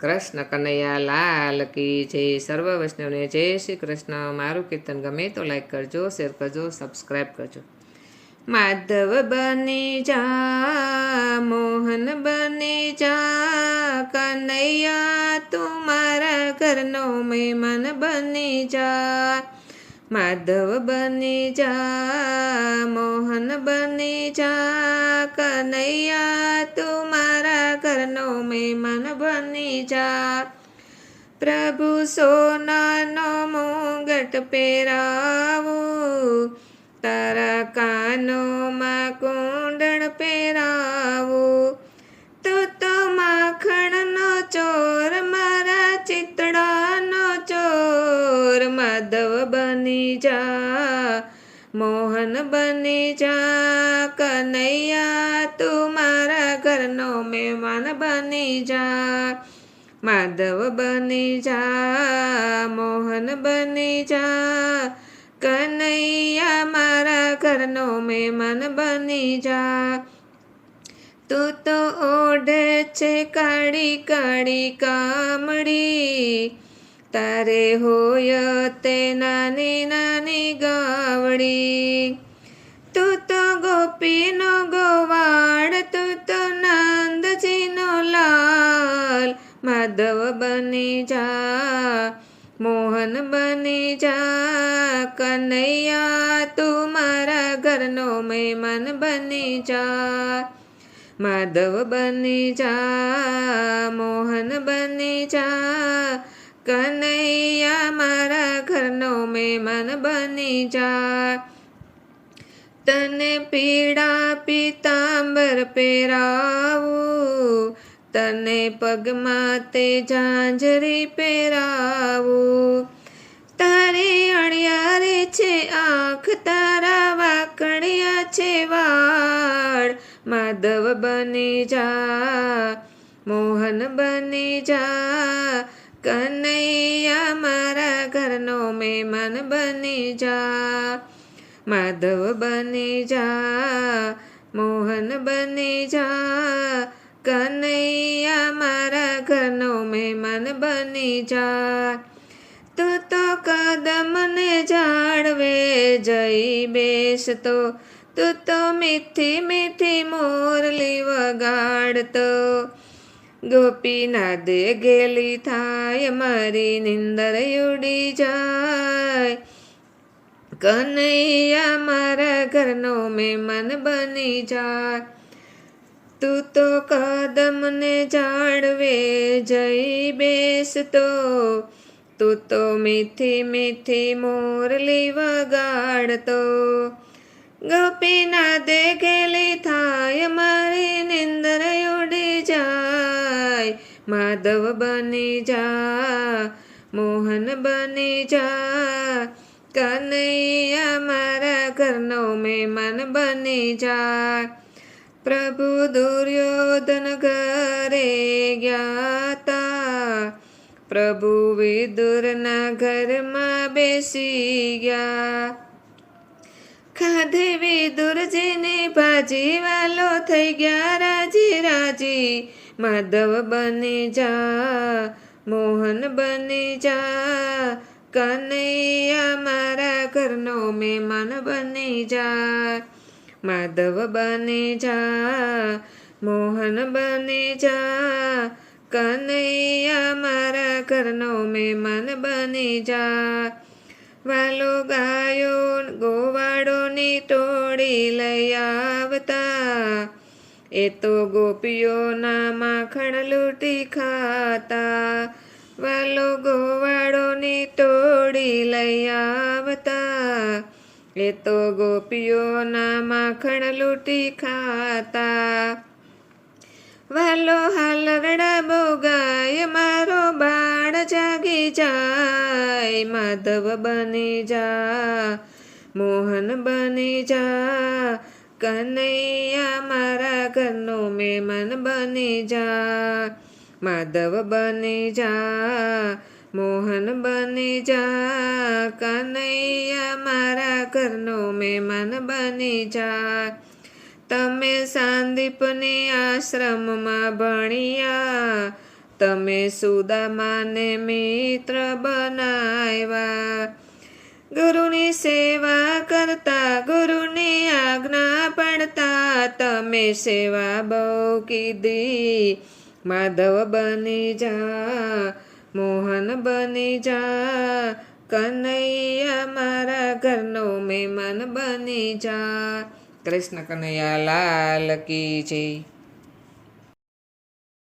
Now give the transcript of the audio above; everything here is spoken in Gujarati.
કૃષ્ણ કનૈયા લાલ કી જય, સર્વ વૈષ્ણવને જય શ્રી કૃષ્ણ. મારું કીર્તન ગમે તો લાઈક કરજો શેર કરજો સબસ્ક્રાઈબ કરજો. માધવ બની જા, મોહન બની જા, કનૈયા તું મારા ઘરનો મહેમાન બની જા. માધવ બની જા, મોહન બની જા, કનૈયા તું મારા ઘરનો મહેમાન બની જા. પ્રભુ સોનાનો મુગટ પહેરાવું, તારા કાનોમાં કુંડળ પહેરાવું. મોહન બની જા, કનૈયા તું મારા ઘરનો મહેમાન બની જા. માધવ બની જા, મોહન બની જા, કનૈયા મારા ઘરનો મહેમાન બની જા. તું તો ઓઢે છે કાળી કાળી કામડી તારે હોય તે નાની નાની ગાવડી. તું તો ગોપીનો ગોવાળ, તું તો નંદજીનો લાલ. માધવ બની જા, મોહન બની જા, કનૈયા તું મારા ઘરનો મહેમાન બની જા. માધવ બની જા, મોહન બની જા કનૈયા મારા ઘરનો મહેમાન બની જા તને પીડા પીતાંબર પહેરાવું. તને પગમાં તે ઝાંઝરી પહેરાવું. તારી અણિયારે છે આંખ, તારા વાકડિયા છે વાળ. માધવ બની જા, મોહન બની જા. કનૈયા મારા ઘરનો મહેમાન બની જા, માધવ બની જા, મોહન બની જા. કનૈયા મારા ઘરનો મહેમાન બની જા. તું તો કદમને જાળવે, જઈ બેસતો તું તો મીઠી મીઠી મોરલી વગાડતો. ગોપીનાદ ગેલી થાય મારી નિંદર ઉડી જાય કનૈયા મારા ઘરનો મહેમાન બની જાય તું તો કદમને જાળવે જઈ બેસતો તું તો મીઠી મીઠી મોરલી વગાડતો ગોપીનાથ ગેલી થાય મારી નિંદર ઉડી જાય માધવ બની જા, મોહન બની જા, કનૈયા મારા ઘરનો મહેમાન બની જા. પ્રભુ દુર્યોધન ઘરે ગયા પ્રભુ વિદુરના ઘરમાં બેસી ગયા. ખાધે વિદુરજીની ભાજી વાલો થઈ ગયા, રાજી રાજી માધવ બની જા, મોહન બની જા, કનૈયા મારા ઘરનો મહેમાન બની જા. માધવ બની જા, મોહન બની જા, કનૈયા મારા ઘરનો મહેમાન બની જા. વાલો ગાયો ગોવાળોની ટોળી લઈ આવતા એ તો ગોપીઓના માખણ લૂંટી ખાતા, વાલો ગોવાળોની તોડી લઈ આવતા. એ તો ગોપીઓના માખણ લૂંટી ખાતા. વાલો હાલરડા બોગાય, મારો બાળ જાગી જાય, માધવ બની જા, મોહન બની જા. કનૈયા મારા ઘરનો મહેમાન બની જા, માધવ બની જા, મોહન બની જા, કનૈયા મારા ઘરનો મહેમાન બની જા. તમે સાંદીપની આશ્રમમાં ભણ્યા, તમે સુદામાને મિત્ર બનાવ્યા. ગુરુની સેવા કરતા ગુરુની તમે સેવા બહુ કીધી. માધવ બની જા, મોહન બની જા, કનૈયા મારા ઘરનો મહેમાન બની જા. કૃષ્ણ કનૈયા લાલ કી જય.